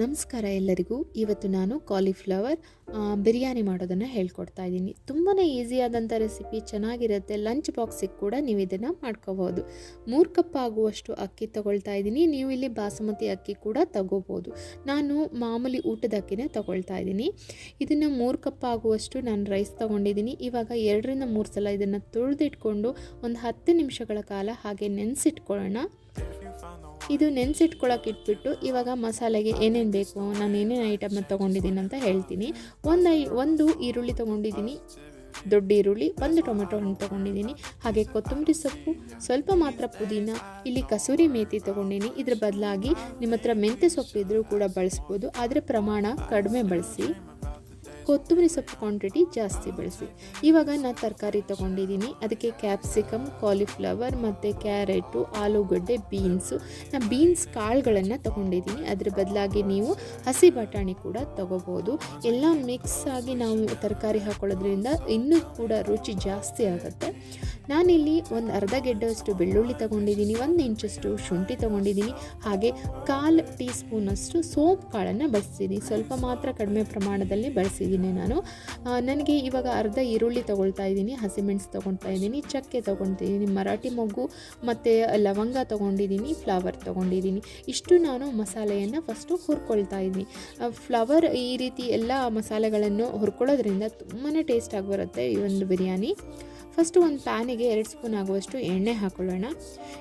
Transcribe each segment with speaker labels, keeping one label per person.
Speaker 1: ನಮಸ್ಕಾರ ಎಲ್ಲರಿಗೂ. ಇವತ್ತು ನಾನು ಕಾಲಿಫ್ಲವರ್ ಬಿರಿಯಾನಿ ಮಾಡೋದನ್ನು ಹೇಳ್ಕೊಡ್ತಾ ಇದ್ದೀನಿ. ತುಂಬಾ ಈಸಿಯಾದಂಥ ರೆಸಿಪಿ ಚೆನ್ನಾಗಿರುತ್ತೆ. ಲಂಚ್ ಬಾಕ್ಸಿಗೆ ಕೂಡ ನೀವು ಇದನ್ನು ಮಾಡ್ಕೋಬೋದು. ಮೂರು ಕಪ್ ಆಗುವಷ್ಟು ಅಕ್ಕಿ ತಗೊಳ್ತಾ ಇದ್ದೀನಿ. ನೀವು ಇಲ್ಲಿ ಬಾಸುಮತಿ ಅಕ್ಕಿ ಕೂಡ ತಗೋಬೋದು. ನಾನು ಮಾಮೂಲಿ ಊಟದ ಅಕ್ಕಿನೇ ತಗೊಳ್ತಾ ಇದ್ದೀನಿ. ಇದನ್ನು ಮೂರು ಕಪ್ ಆಗುವಷ್ಟು ನಾನು ರೈಸ್ ತೊಗೊಂಡಿದ್ದೀನಿ. ಇವಾಗ ಎರಡರಿಂದ ಮೂರು ಸಲ ಇದನ್ನು ತುಳಿದಿಟ್ಕೊಂಡು ಒಂದು ಹತ್ತು ನಿಮಿಷಗಳ ಕಾಲ ಹಾಗೆ ನೆನೆಸಿಟ್ಕೊಳ್ಳೋಣ. ಇದು ನೆನೆಸಿಟ್ಕೊಳ್ಳೋಕೆ ಇಟ್ಬಿಟ್ಟು ಇವಾಗ ಮಸಾಲೆಗೆ ಏನೇನು ಬೇಕು, ನಾನು ಏನೇನು ಐಟಮ್ನ ತೊಗೊಂಡಿದ್ದೀನಿ ಅಂತ ಹೇಳ್ತೀನಿ. ಒಂದು ಐ, ಒಂದು ಈರುಳ್ಳಿ ತೊಗೊಂಡಿದ್ದೀನಿ, ದೊಡ್ಡ ಈರುಳ್ಳಿ, ಒಂದು ಟೊಮೆಟೊ ಹಣ್ಣು ತೊಗೊಂಡಿದ್ದೀನಿ. ಹಾಗೆ ಕೊತ್ತಂಬರಿ ಸೊಪ್ಪು, ಸ್ವಲ್ಪ ಮಾತ್ರ ಪುದೀನ, ಇಲ್ಲಿ ಕಸೂರಿ ಮೇಥಿ ತೊಗೊಂಡಿನಿ. ಇದ್ರ ಬದಲಾಗಿ ನಿಮ್ಮ ಹತ್ರ ಮೆಂತ್ಯ ಸೊಪ್ಪು ಇದ್ದರೂ ಕೂಡ ಬಳಸ್ಬೋದು, ಆದರೆ ಪ್ರಮಾಣ ಕಡಿಮೆ ಬಳಸಿ. ಕೊತ್ತಂಬರಿ ಸೊಪ್ಪು ಕ್ವಾಂಟಿಟಿ ಜಾಸ್ತಿ ಬೆಳೆಸಿ. ಇವಾಗ ನಾನು ತರಕಾರಿ ತೊಗೊಂಡಿದ್ದೀನಿ ಅದಕ್ಕೆ ಕ್ಯಾಪ್ಸಿಕಮ್ ಕಾಲಿಫ್ಲವರ್ ಮತ್ತು ಕ್ಯಾರೆಟು ಆಲೂಗಡ್ಡೆ ಬೀನ್ಸು ನಾನು ಬೀನ್ಸ್ ಕಾಳುಗಳನ್ನು ತೊಗೊಂಡಿದ್ದೀನಿ ಅದ್ರ ಬದಲಾಗಿ ನೀವು ಹಸಿ ಬಟಾಣಿ ಕೂಡ ತೊಗೋಬೋದು. ಎಲ್ಲ ಮಿಕ್ಸ್ ಆಗಿ ನಾವು ತರಕಾರಿ ಹಾಕೊಳ್ಳೋದ್ರಿಂದ ಇನ್ನೂ ಕೂಡ ರುಚಿ ಜಾಸ್ತಿ ಆಗುತ್ತೆ. ನಾನಿಲ್ಲಿ ಒಂದು ಅರ್ಧ ಗೆಡ್ಡೆಯಷ್ಟು ಬೆಳ್ಳುಳ್ಳಿ ತೊಗೊಂಡಿದ್ದೀನಿ ಒಂದು ಇಂಚಷ್ಟು ಶುಂಠಿ ತೊಗೊಂಡಿದ್ದೀನಿ ಹಾಗೆ ಕಾಲು ಟೀ ಸ್ಪೂನಷ್ಟು ಸೋಂಪು ಕಾಳನ್ನು ಬಳಸ್ತೀನಿ ಸ್ವಲ್ಪ ಮಾತ್ರ ಕಡಿಮೆ ಪ್ರಮಾಣದಲ್ಲಿ ಬಳಸಿದ್ದೀನಿ ನಾನು. ನನಗೆ ಇವಾಗ ಅರ್ಧ ಈರುಳ್ಳಿ ತೊಗೊಳ್ತಾ ಇದ್ದೀನಿ ಹಸಿಮೆಣ್ಸು ತೊಗೊಳ್ತಾ ಇದ್ದೀನಿ, ಚಕ್ಕೆ ತೊಗೊಳ್ತಿದ್ದೀನಿ, ಮರಾಠಿ ಮೊಗ್ಗು ಮತ್ತು ಲವಂಗ ತೊಗೊಂಡಿದ್ದೀನಿ ಫ್ಲವರ್ ತೊಗೊಂಡಿದ್ದೀನಿ. ಇಷ್ಟು ನಾನು ಮಸಾಲೆಯನ್ನು ಫಸ್ಟು ಹುರ್ಕೊಳ್ತಾ ಇದ್ದೀನಿ. ಫ್ಲವರ್ ಈ ರೀತಿ ಎಲ್ಲ ಮಸಾಲೆಗಳನ್ನು ಹುರ್ಕೊಳ್ಳೋದ್ರಿಂದ ತುಂಬಾ ಟೇಸ್ಟಾಗಿ ಬರುತ್ತೆ ಈ ಒಂದು ಬಿರಿಯಾನಿ. ಫಸ್ಟು ಒಂದು ಪ್ಯಾನಿಗೆ ಎರಡು ಸ್ಪೂನ್ ಆಗುವಷ್ಟು ಎಣ್ಣೆ ಹಾಕೊಳ್ಳೋಣ.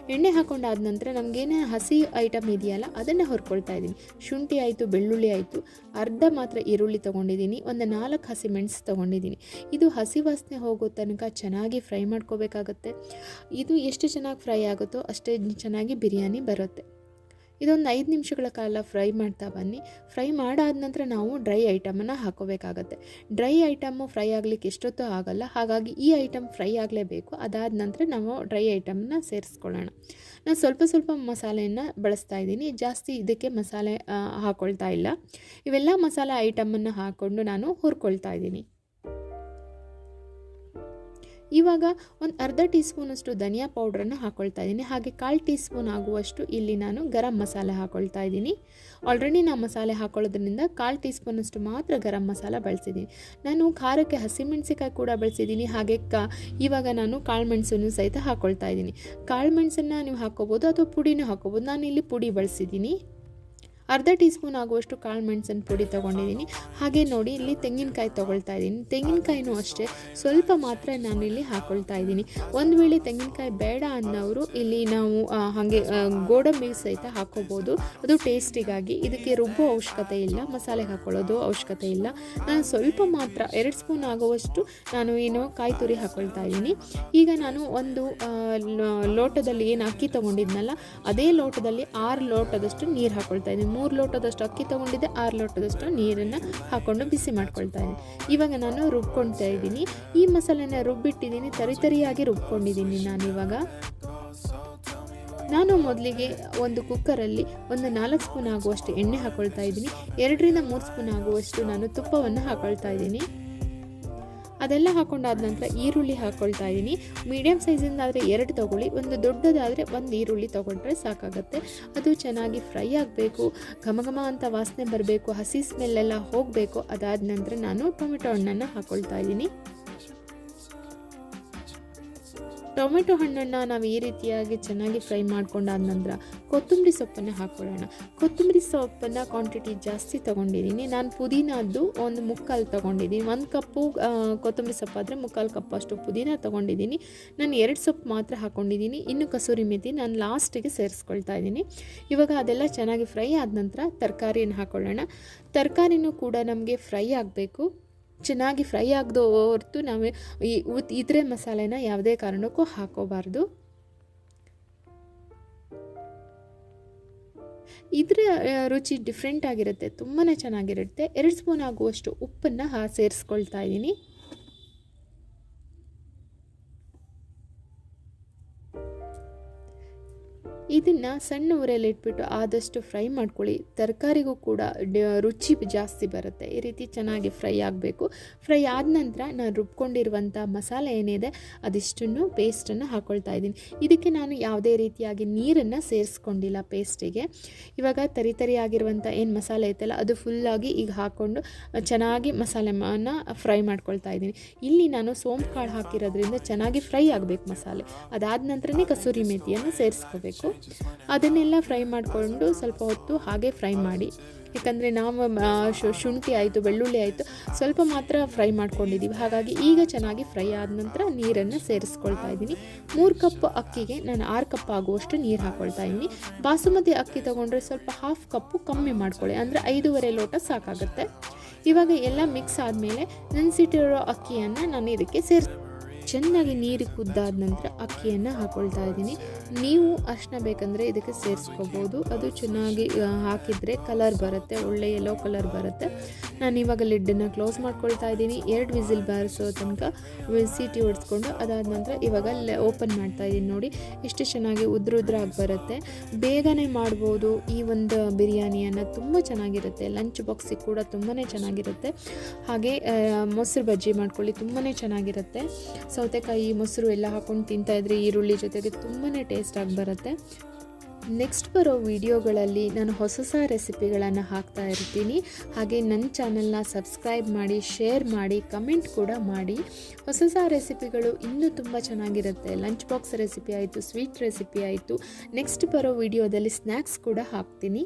Speaker 1: ಎಣ್ಣೆ ಹಾಕೊಂಡಾದ ನಂತರ ನಮಗೇನೇ ಹಸಿ ಐಟಮ್ ಇದೆಯಲ್ಲ, ಅದನ್ನು ಹೊರ್ಕೊಳ್ತಾ ಇದ್ದೀನಿ. ಶುಂಠಿ ಆಯಿತು, ಬೆಳ್ಳುಳ್ಳಿ ಆಯಿತು, ಅರ್ಧ ಮಾತ್ರ ಈರುಳ್ಳಿ ತೊಗೊಂಡಿದ್ದೀನಿ, ಒಂದು ನಾಲ್ಕು ಹಸಿ ಮೆಣಸು ತೊಗೊಂಡಿದ್ದೀನಿ. ಇದು ಹಸಿ ವಾಸನೆ ಹೋಗೋ ತನಕ ಚೆನ್ನಾಗಿ ಫ್ರೈ ಮಾಡ್ಕೋಬೇಕಾಗತ್ತೆ. ಇದು ಎಷ್ಟು ಚೆನ್ನಾಗಿ ಫ್ರೈ ಆಗುತ್ತೋ ಅಷ್ಟೇ ಚೆನ್ನಾಗಿ ಬಿರಿಯಾನಿ ಬರುತ್ತೆ. ಇದೊಂದು ಐದು ನಿಮಿಷಗಳ ಕಾಲ ಫ್ರೈ ಮಾಡ್ತಾ ಬನ್ನಿ. ಫ್ರೈ ಮಾಡಾದ ನಂತರ ನಾವು ಡ್ರೈ ಐಟಮನ್ನು ಹಾಕೋಬೇಕಾಗತ್ತೆ. ಡ್ರೈ ಐಟಮು ಫ್ರೈ ಆಗಲಿಕ್ಕೆ ಎಷ್ಟೊತ್ತೂ ಆಗಲ್ಲ. ಹಾಗಾಗಿ ಈ ಐಟಮ್ ಫ್ರೈ ಆಗಲೇಬೇಕು. ಅದಾದ ನಂತರ ನಾವು ಡ್ರೈ ಐಟಮ್ನ ಸೇರಿಸ್ಕೊಳ್ಳೋಣ. ನಾನು ಸ್ವಲ್ಪ ಸ್ವಲ್ಪ ಮಸಾಲೆಯನ್ನು ಬಳಸ್ತಾ ಇದ್ದೀನಿ. ಜಾಸ್ತಿ ಇದಕ್ಕೆ ಮಸಾಲೆ ಹಾಕ್ಕೊಳ್ತಾ ಇಲ್ಲ. ಇವೆಲ್ಲ ಮಸಾಲೆ ಐಟಮನ್ನು ಹಾಕ್ಕೊಂಡು ನಾನು ಹುರ್ಕೊಳ್ತಾ ಇದ್ದೀನಿ. ಇವಾಗ ಒಂದು ಅರ್ಧ ಟೀ ಸ್ಪೂನಷ್ಟು ಧನಿಯಾ ಪೌಡ್ರನ್ನು ಹಾಕ್ಕೊಳ್ತಾ ಇದ್ದೀನಿ. ಹಾಗೆ ಕಾಲು ಟೀ ಸ್ಪೂನ್ ಆಗುವಷ್ಟು ಇಲ್ಲಿ ನಾನು ಗರಂ ಮಸಾಲೆ ಹಾಕ್ಕೊಳ್ತಾ ಇದ್ದೀನಿ. ಆಲ್ರೆಡಿ ನಾನು ಮಸಾಲೆ ಹಾಕೊಳ್ಳೋದ್ರಿಂದ ಕಾಲು ಟೀ ಸ್ಪೂನಷ್ಟು ಮಾತ್ರ ಗರಂ ಮಸಾಲ ಬಳಸಿದ್ದೀನಿ. ನಾನು ಖಾರಕ್ಕೆ ಹಸಿಮೆಣಸಿಕಾಯಿ ಕೂಡ ಬಳಸಿದ್ದೀನಿ. ಹಾಗೆ ಕ, ಇವಾಗ ನಾನು ಕಾಳು ಮೆಣಸನ್ನು ಸಹಿತ ಹಾಕ್ಕೊಳ್ತಾ ಇದ್ದೀನಿ. ಕಾಳು ಮೆಣಸನ್ನು ನೀವು ಹಾಕ್ಕೋಬೋದು ಅಥವಾ ಪುಡಿನೂ ಹಾಕ್ಕೋಬೋದು ನಾನು ಇಲ್ಲಿ ಪುಡಿ ಬಳಸಿದ್ದೀನಿ. ಅರ್ಧ ಟೀ ಸ್ಪೂನ್ ಆಗುವಷ್ಟು ಕಾಳು ಮೆಣಸಿನ ಪುಡಿ ತೊಗೊಂಡಿದ್ದೀನಿ. ಹಾಗೆ ನೋಡಿ, ಇಲ್ಲಿ ತೆಂಗಿನಕಾಯಿ ತೊಗೊಳ್ತಾ ಇದ್ದೀನಿ. ತೆಂಗಿನಕಾಯಿನೂ ಅಷ್ಟೇ, ಸ್ವಲ್ಪ ಮಾತ್ರ ನಾನು ಇಲ್ಲಿ ಹಾಕ್ಕೊಳ್ತಾ ಇದ್ದೀನಿ. ಒಂದು ವೇಳೆ ತೆಂಗಿನಕಾಯಿ ಬೇಡ ಅನ್ನೋರು ಇಲ್ಲಿ ನಾವು ಹಾಗೆ ಗೋಡಂಬಿ ಸಹಿತ ಹಾಕ್ಕೋಬೋದು ಅದು ಟೇಸ್ಟಿಗಾಗಿ. ಇದಕ್ಕೆ ರುಬ್ಬೋ ಅವಶ್ಯಕತೆ ಇಲ್ಲ, ಮಸಾಲೆ ಹಾಕ್ಕೊಳ್ಳೋದು ಅವಶ್ಯಕತೆ ಇಲ್ಲ. ನಾನು ಸ್ವಲ್ಪ ಮಾತ್ರ, ಎರಡು ಸ್ಪೂನ್ ಆಗುವಷ್ಟು ನಾನು ಏನು ಕಾಯಿ ತುರಿ ಹಾಕ್ಕೊಳ್ತಾ ಇದ್ದೀನಿ. ಈಗ ನಾನು ಒಂದು ಲೋಟದಲ್ಲಿ ಏನು ಅಕ್ಕಿ ತೊಗೊಂಡಿದ್ನಲ್ಲ, ಅದೇ ಲೋಟದಲ್ಲಿ ಆರು ಲೋಟದಷ್ಟು ನೀರು ಹಾಕ್ಕೊಳ್ತಾ ಇದ್ದೀನಿ. ಮೂರು ಲೋಟದಷ್ಟು ಅಕ್ಕಿ ತೊಗೊಂಡಿದ್ದೆ, ಆರು ಲೋಟದಷ್ಟು ನೀರನ್ನು ಹಾಕ್ಕೊಂಡು ಬಿಸಿ ಮಾಡ್ಕೊಳ್ತಾ ಇದ್ದೀನಿ ಇವಾಗ ನಾನು ರುಬ್ಕೊಳ್ತಾ ಇದ್ದೀನಿ. ಈ ಮಸಾಲೆನ ರುಬ್ಬಿಟ್ಟಿದ್ದೀನಿ, ತರಿ ತರಿಯಾಗಿ ರುಬ್ಕೊಂಡಿದ್ದೀನಿ ನಾನು ಇವಾಗ. ನಾನು ಮೊದಲಿಗೆ ಒಂದು ಕುಕ್ಕರಲ್ಲಿ ಒಂದು ನಾಲ್ಕು ಸ್ಪೂನ್ ಆಗುವಷ್ಟು ಎಣ್ಣೆ ಹಾಕ್ಕೊಳ್ತಾ ಇದ್ದೀನಿ. ಎರಡರಿಂದ ಮೂರು ಸ್ಪೂನ್ ಆಗುವಷ್ಟು ನಾನು ತುಪ್ಪವನ್ನು ಹಾಕ್ಕೊಳ್ತಾ ಇದ್ದೀನಿ. ಅದೆಲ್ಲ ಹಾಕೊಂಡಾದ ನಂತರ ಈರುಳ್ಳಿ ಹಾಕೊಳ್ತಾ ಇದ್ದೀನಿ. ಮೀಡಿಯಮ್ ಸೈಜಿಂದ ಆದರೆ ಎರಡು ತೊಗೊಳ್ಳಿ, ಒಂದು ದೊಡ್ಡದಾದರೆ ಒಂದು ಈರುಳ್ಳಿ ತೊಗೊಂಡ್ರೆ ಸಾಕಾಗುತ್ತೆ. ಅದು ಚೆನ್ನಾಗಿ ಫ್ರೈ ಆಗಬೇಕು, ಘಮ ಘಮ ಅಂತ ವಾಸನೆ ಬರಬೇಕು, ಹಸಿ ಸ್ಮೆಲ್ಲೆಲ್ಲ ಹೋಗಬೇಕು. ಅದಾದ ನಂತರ ನಾನು ಟೊಮೆಟೊ ಹಣ್ಣನ್ನು ಹಾಕೊಳ್ತಾ ಇದ್ದೀನಿ. ಟೊಮೆಟೊ ಹಣ್ಣನ್ನು ನಾವು ಈ ರೀತಿಯಾಗಿ ಚೆನ್ನಾಗಿ ಫ್ರೈ ಮಾಡ್ಕೊಂಡಾದ ನಂತರ ಕೊತ್ತಂಬರಿ ಸೊಪ್ಪನ್ನು ಹಾಕ್ಕೊಳ್ಳೋಣ. ಕೊತ್ತಂಬರಿ ಸೊಪ್ಪನ್ನು ಕ್ವಾಂಟಿಟಿ ಜಾಸ್ತಿ ತೊಗೊಂಡಿದ್ದೀನಿ. ನಾನು ಪುದೀನದ್ದು ಒಂದು ಮುಕ್ಕಾಲು ತೊಗೊಂಡಿದ್ದೀನಿ. ಒಂದು ಕಪ್ಪು ಕೊತ್ತಂಬರಿ ಕೊತ್ತಂಬರಿ ಸೊಪ್ಪಾದರೆ ಮುಕ್ಕಾಲು ಕಪ್ ಅಷ್ಟು ಪುದೀನ ತೊಗೊಂಡಿದ್ದೀನಿ. ನಾನು ಎರಡು ಸೊಪ್ಪು ಮಾತ್ರ ಹಾಕ್ಕೊಂಡಿದ್ದೀನಿ ಇನ್ನು ಕಸೂರಿ ಮೆಥಿ ನಾನು ಲಾಸ್ಟಿಗೆ ಸೇರಿಸ್ಕೊಳ್ತಾ ಇದ್ದೀನಿ. ಇವಾಗ ಅದೆಲ್ಲ ಚೆನ್ನಾಗಿ ಫ್ರೈ ಆದ ನಂತರ ತರಕಾರಿಯನ್ನು ಹಾಕ್ಕೊಳ್ಳೋಣ ತರಕಾರಿನೂ ಕೂಡ ನಮಗೆ ಫ್ರೈ ಆಗಬೇಕು. ಚೆನ್ನಾಗಿ ಫ್ರೈ ಆಗದೋ ಹೊರತು ನಾವು ಈ ಇದ್ರೆ ಮಸಾಲೆನ ಯಾವುದೇ ಕಾರಣಕ್ಕೂ ಹಾಕೋಬಾರ್ದು. ಇದ್ರ ರುಚಿ ಡಿಫ್ರೆಂಟ್ ಆಗಿರುತ್ತೆ. ತುಂಬಾ ಚೆನ್ನಾಗಿರುತ್ತೆ. ಎರಡು ಸ್ಪೂನ್ ಆಗುವಷ್ಟು ಉಪ್ಪನ್ನು ಹಾ ಸೇರಿಸ್ಕೊಳ್ತಾ ಇದ್ದೀನಿ ಇದನ್ನು ಸಣ್ಣ ಊರಲ್ಲಿ ಇಟ್ಬಿಟ್ಟು ಆದಷ್ಟು ಫ್ರೈ ಮಾಡ್ಕೊಳ್ಳಿ. ತರಕಾರಿಗೂ ಕೂಡ ರುಚಿ ಜಾಸ್ತಿ ಬರುತ್ತೆ. ಈ ರೀತಿ ಚೆನ್ನಾಗಿ ಫ್ರೈ ಆಗಬೇಕು. ಫ್ರೈ ಆದ ನಂತರ ನಾನು ರುಬ್ಕೊಂಡಿರುವಂಥ ಮಸಾಲೆ ಏನಿದೆ, ಅದಿಷ್ಟನ್ನು ಪೇಸ್ಟನ್ನು ಹಾಕ್ಕೊಳ್ತಾ ಇದ್ದೀನಿ. ಇದಕ್ಕೆ ನಾನು ಯಾವುದೇ ರೀತಿಯಾಗಿ ನೀರನ್ನು ಸೇರಿಸ್ಕೊಂಡಿಲ್ಲ ಪೇಸ್ಟಿಗೆ. ಇವಾಗ ತರಿ ತರಿ ಆಗಿರುವಂಥ ಏನು ಮಸಾಲೆ ಐತಲ್ಲ, ಅದು ಫುಲ್ಲಾಗಿ ಈಗ ಹಾಕ್ಕೊಂಡು ಚೆನ್ನಾಗಿ ಮಸಾಲೆನ ಫ್ರೈ ಮಾಡ್ಕೊಳ್ತಾ ಇದ್ದೀನಿ. ಇಲ್ಲಿ ನಾನು ಸೋಂಪು ಕಾಳು ಹಾಕಿರೋದ್ರಿಂದ ಚೆನ್ನಾಗಿ ಫ್ರೈ ಆಗಬೇಕು ಮಸಾಲೆ. ಅದಾದ ನಂತರನೇ ಕಸೂರಿ ಮೇಥಿಯನ್ನು ಸೇರಿಸ್ಕೋಬೇಕು. ಅದನ್ನೆಲ್ಲ ಫ್ರೈ ಮಾಡಿಕೊಂಡು ಸ್ವಲ್ಪ ಹೊತ್ತು ಹಾಗೆ ಫ್ರೈ ಮಾಡಿ. ಯಾಕಂದರೆ ನಾವು ಶು- ಶುಂಠಿ ಆಯಿತು, ಬೆಳ್ಳುಳ್ಳಿ ಆಯಿತು, ಸ್ವಲ್ಪ ಮಾತ್ರ ಫ್ರೈ ಮಾಡ್ಕೊಂಡಿದ್ದೀವಿ ಹಾಗಾಗಿ ಈಗ ಚೆನ್ನಾಗಿ ಫ್ರೈ ಆದ ನಂತರ ನೀರನ್ನು ಸೇರಿಸ್ಕೊಳ್ತಾ ಇದ್ದೀನಿ. ಮೂರು ಕಪ್ ಅಕ್ಕಿಗೆ ನಾನು ಆರು ಕಪ್ ಆಗುವಷ್ಟು ನೀರು ಹಾಕ್ಕೊಳ್ತಾ ಇದ್ದೀನಿ. ಬಾಸುಮತಿ ಅಕ್ಕಿ ತೊಗೊಂಡ್ರೆ ಸ್ವಲ್ಪ ಹಾಫ್ ಕಪ್ಪು ಕಮ್ಮಿ ಮಾಡ್ಕೊಳ್ಳಿ. ಅಂದರೆ ಐದೂವರೆ ಲೋಟ ಸಾಕಾಗುತ್ತೆ. ಇವಾಗ ಎಲ್ಲ ಮಿಕ್ಸ್ ಆದಮೇಲೆ ನೆನೆಸಿಟ್ಟಿರೋ ಅಕ್ಕಿಯನ್ನು ನಾನು ಇದಕ್ಕೆ ಸೇರಿಸ್ ಚೆನ್ನಾಗಿ ನೀರು ಕುದ್ದಾದ ನಂತರ ಅಕ್ಕಿಯನ್ನು ಹಾಕ್ಕೊಳ್ತಾ ಇದ್ದೀನಿ. ನೀವು ಅರ್ಶಿನ ಬೇಕಂದರೆ ಇದಕ್ಕೆ ಸೇರಿಸ್ಕೋಬೋದು. ಅದು ಚೆನ್ನಾಗಿ ಹಾಕಿದರೆ ಕಲರ್ ಬರುತ್ತೆ, ಒಳ್ಳೆ ಯೆಲ್ಲೋ ಕಲರ್ ಬರುತ್ತೆ. ನಾನು ಇವಾಗ ಲಿಡ್ಡನ್ನು ಕ್ಲೋಸ್ ಮಾಡ್ಕೊಳ್ತಾ ಇದ್ದೀನಿ. ಎರಡು ವಿಸಿಲ್ ಬಾರಿಸೋ ತನಕ ಸೀಟಿ ಹೊಡೆಸ್ಕೊಂಡು ಅದಾದ ನಂತರ ಇವಾಗ ಓಪನ್ ಮಾಡ್ತಾ ಇದ್ದೀನಿ ನೋಡಿ. ಎಷ್ಟು ಚೆನ್ನಾಗಿ ಉದ್ರ ಉದ್ರಾಗಿ ಬರುತ್ತೆ. ಬೇಗನೆ ಮಾಡ್ಬೋದು. ಈ ಒಂದು ಬಿರಿಯಾನಿಯನ್ನು ತುಂಬ ಚೆನ್ನಾಗಿರುತ್ತೆ. ಲಂಚ್ ಬಾಕ್ಸಿಗೆ ಕೂಡ ತುಂಬಾ ಚೆನ್ನಾಗಿರುತ್ತೆ. ಹಾಗೆ ಮೊಸರು ಬಜ್ಜಿ ಮಾಡ್ಕೊಳ್ಳಿ ತುಂಬಾ ಚೆನ್ನಾಗಿರುತ್ತೆ. ಸೌತೆಕಾಯಿ, ಮೊಸರು ಎಲ್ಲ ಹಾಕೊಂಡು ತಿಂತಾಯಿದ್ರೆ ಈರುಳ್ಳಿ ಜೊತೆಗೆ ತುಂಬಾ ಟೇಸ್ಟಾಗಿ ಬರುತ್ತೆ. ನೆಕ್ಸ್ಟ್ ಬರೋ ವಿಡಿಯೋಗಳಲ್ಲಿ ನಾನು ಹೊಸ ಹೊಸ ರೆಸಿಪಿಗಳನ್ನು ಹಾಕ್ತಾ ಇರ್ತೀನಿ. ಹಾಗೆ ನನ್ನ ಚಾನಲ್ನ ಸಬ್ಸ್ಕ್ರೈಬ್ ಮಾಡಿ ಶೇರ್ ಮಾಡಿ ಕಮೆಂಟ್ ಕೂಡ ಮಾಡಿ. ಹೊಸ ಹೊಸ ರೆಸಿಪಿಗಳು ಇನ್ನೂ ತುಂಬ ಚೆನ್ನಾಗಿರುತ್ತೆ. ಲಂಚ್ ಬಾಕ್ಸ್ ರೆಸಿಪಿ ಆಯಿತು ಸ್ವೀಟ್ ರೆಸಿಪಿ ಆಯಿತು. ನೆಕ್ಸ್ಟ್ ಬರೋ ವಿಡಿಯೋದಲ್ಲಿ ಸ್ನ್ಯಾಕ್ಸ್ ಕೂಡ ಹಾಕ್ತೀನಿ.